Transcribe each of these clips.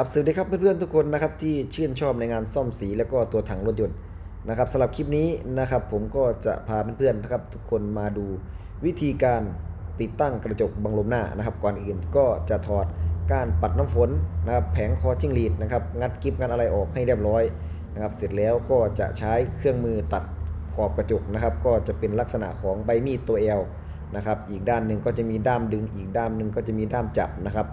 ครับสวัสดีครับเพื่อนๆทุกคนนะครับที่ชื่นชอบในงานซ่อมสีแล้วก็ตัวถังรถยนต์นะครับสำหรับคลิปนี้นะครับ ผมก็จะพาเพื่อนๆนะครับ ทุกคนมาดูวิธีการติดตั้งกระจกบังลมหน้านะครับ ก่อนอื่นก็จะถอดการปัดน้ำฝนนะครับแผงคอจิ้งหรีดนะครับงัดกิฟงัดอะไรออกให้เรียบร้อยนะครับ เสร็จแล้วก็จะใช้เครื่องมือตัดขอบกระจกนะครับ ก็จะเป็นลักษณะของใบมีดตัว L นะครับ อีกด้านหนึ่งก็จะมีด้ามดึง อีกด้ามหนึ่งก็จะมีด้ามจับนะครับ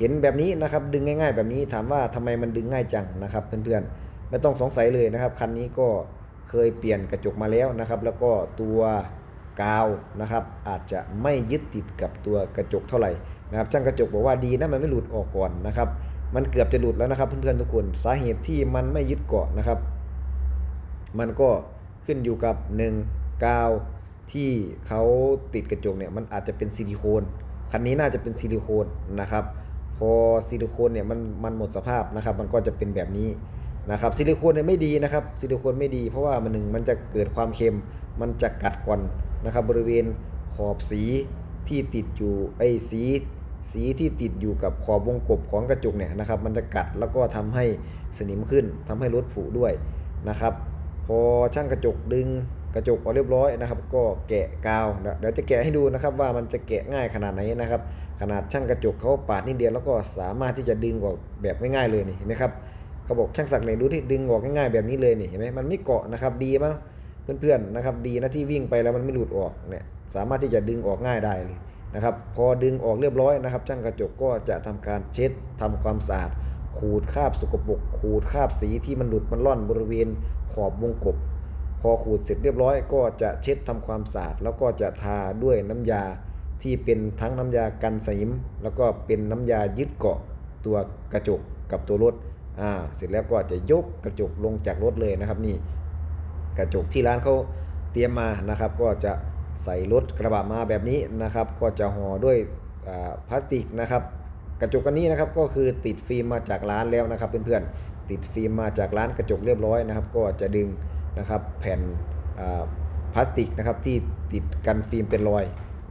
เห็นแบบนี้นะครับดึงง่าย ๆ แบบนี้ถามว่าทำไมมันดึงง่ายจังนะครับเพื่อนๆไม่ต้องสงสัยเลยนะครับคันนี้ก็เคยเปลี่ยนกระจกมาแล้วนะครับ แล้วก็ตัวกาวนะครับ อาจจะไม่ยึดติดกับตัวกระจกเท่าไหร่นะครับช่างกระจกบอกว่าดีนะมันไม่หลุดออกก่อนนะครับ มันเกือบจะหลุดแล้วนะครับเพื่อนๆทุกคนสาเหตุที่มันไม่ยึดเกาะนะครับ มันก็ขึ้นอยู่กับ 1 กาวที่เขาติดกระจกเนี่ยมันอาจจะเป็นซิลิโคนคันนี้น่าจะเป็นซิลิโคนนะครับ พอซิลิโคนเนี่ยมันมันหมดสภาพนะครับ มันก็จะเป็นแบบนี้นะครับซิลิโคนเนี่ยไม่ดีนะครับซิลิโคนไม่ดี เพราะว่ามันหนึ่งมันจะเกิดความเค็ม มันจะกัดก่อนนะครับ บริเวณขอบสีที่ติดอยู่ไอ้สีสีที่ติดอยู่กับขอบวงกบของกระจกเนี่ยนะครับ มันจะกัดแล้วก็ทำให้สนิมขึ้นทำให้รถผุด้วยนะครับ พอช่างกระจกดึงกระจกออกเรียบร้อยนะครับ ก็แกะกาวเดี๋ยวเดี๋ยวจะแกะให้ดูนะครับว่ามันจะแกะง่ายขนาดไหนนะครับ ขนาดช่างกระจกเขาปาดนิดเดียวแล้วก็สามารถที่จะดึงออกแบบง่ายๆเลยนี่เห็นไหมครับเขาบอกช่างศักดิ์เนี่ยดูที่ดึงออกง่ายๆแบบนี้เลยนี่เห็นไหมมันไม่เกาะนะครับดีมั้งเพื่อนๆนะครับดีนะที่วิ่งไปแล้วมันไม่หลุดออกเนี่ยสามารถที่จะดึงออกง่ายได้เลยนะครับพอดึงออกเรียบร้อยนะครับช่างกระจกก็จะทำการเช็ดทำความสะอาดขูดคราบสกปรกขูดคราบสีที่มันหลุดมันล่อนบริเวณขอบวงกบ พอขูดเสร็จเรียบร้อย ก็จะเช็ดทำความสะอาดแล้วก็จะทาด้วยน้ำยา ที่เป็นทั้งน้ำยากันสนิม แล้วก็เป็นน้ำยายึดเกาะตัวกระจกกับตัวรถอ่าเสร็จแล้วก็จะยกกระจกลงจากรถเลยนะครับนี่กระจกที่ร้านเขาเตรียมมานะครับ ก็จะใส่รถกระบะมาแบบนี้นะครับ ก็จะห่อด้วยพลาสติกนะครับกระจกอันนี้นะครับก็คือติดฟิล์มมาจากร้านแล้วนะครับเพื่อนๆติดฟิล์มมาจากร้านกระจกเรียบร้อยนะครับ ก็จะดึงนะครับแผ่นพลาสติกนะครับที่ติดกันฟิล์มเป็นรอย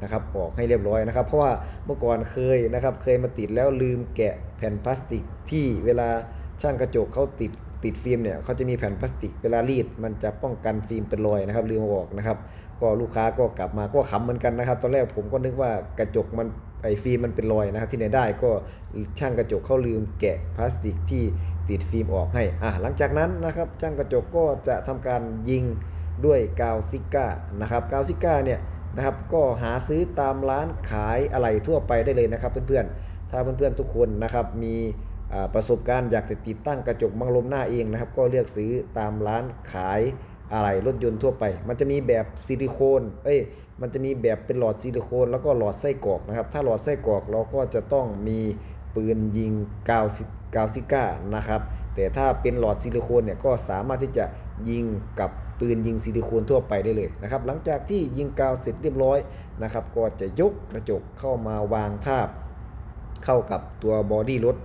นะครับออกให้เรียบร้อยนะครับ เพราะว่าเมื่อก่อนเคยนะครับ เคยมาติดแล้วลืมแกะแผ่นพลาสติกที่เวลาช่างกระจกเขาติดติดฟิล์มเนี่ยเขาจะมีแผ่นพลาสติกเวลารีด มันจะป้องกันฟิล์มเป็นรอยนะครับลืมออกนะครับ ก็ลูกค้าก็กลับมาก็ขำเหมือนกันนะครับ ตอนแรกผมก็นึกว่ากระจกมันไอฟิล์มมันเป็นรอยนะครับ ที่ไหนได้ก็ช่างกระจกเขาลืมแกะพลาสติกที่ติดฟิล์มออกให้อะหลังจากนั้นนะครับช่างกระจกก็จะทำการยิงด้วยกาวซิก้านะครับกาวซิก้าเนี่ย นะครับ ก็หาซื้อตามร้านขายอะไหล่ทั่วไปได้เลยนะครับ เพื่อนๆ ถ้าเพื่อนๆทุกคนนะครับมีประสบการณ์อยากจะติดตั้งกระจกบังลมหน้าเองนะครับ ก็เลือกซื้อตามร้านขายอะไรรถยนต์ทั่วไป มันจะมีแบบซิลิโคน เอ้ย มันจะมีแบบเป็นหลอดซิลิโคน แล้วก็หลอดไส้กรอกนะครับ ถ้าหลอดไส้กรอกเราก็จะต้องมีปืนยิงกาวซิกาวซิก้านะครับ แต่ถ้าเป็นหลอดซิลิโคนเนี่ยก็สามารถที่จะยิงกับ ปืนยิงซิลิโคนทั่วไปได้เลยนะครับ หลังจากที่ยิงกาวเสร็จเรียบร้อยนะครับ ก็จะยกกระจกเข้ามาวางทาบ เข้ากับตัวบอดี้รถ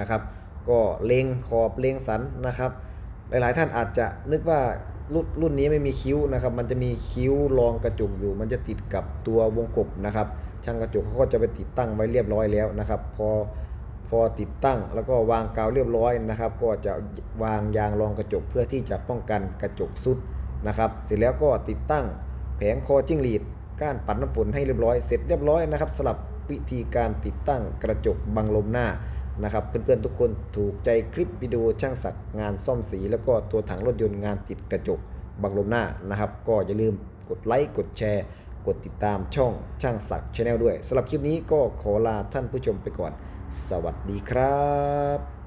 นะครับ ก็เลงขอบเลงสันนะครับ หลายๆท่านอาจจะนึกว่ารุ่นรุ่นนี้ไม่มีคิ้วนะครับ มันจะมีคิ้วรองกระจกอยู่ มันจะติดกับตัววงกบนะครับ ช่างกระจกเขาก็จะไปติดตั้งไว้เรียบร้อยแล้วนะครับ พอ พอติดตั้งแล้วก็วางกาวเรียบร้อยนะครับ ก็จะวางยางรองกระจกเพื่อที่จะป้องกันกระจกสุดนะครับ เสร็จแล้วก็ติดตั้งแผงคอจิ้งหรีดก้านปัดน้ำฝนให้เรียบร้อยเสร็จเรียบร้อยนะครับสำหรับวิธีการติดตั้งกระจกบังลมหน้านะครับ เพื่อนๆทุกคนถูกใจคลิปวิดีโอช่างศักดิ์งานซ่อมสี แล้วก็ตัวถังรถยนต์งานติดกระจกบังลมหน้านะครับ ก็อย่าลืมกดไลค์กดแชร์ กดติดตามช่องช่างศักดิ์ชาแนลด้วยสำหรับคลิปนี้ก็ขอลาท่านผู้ชมไปก่อน สวัสดีครับ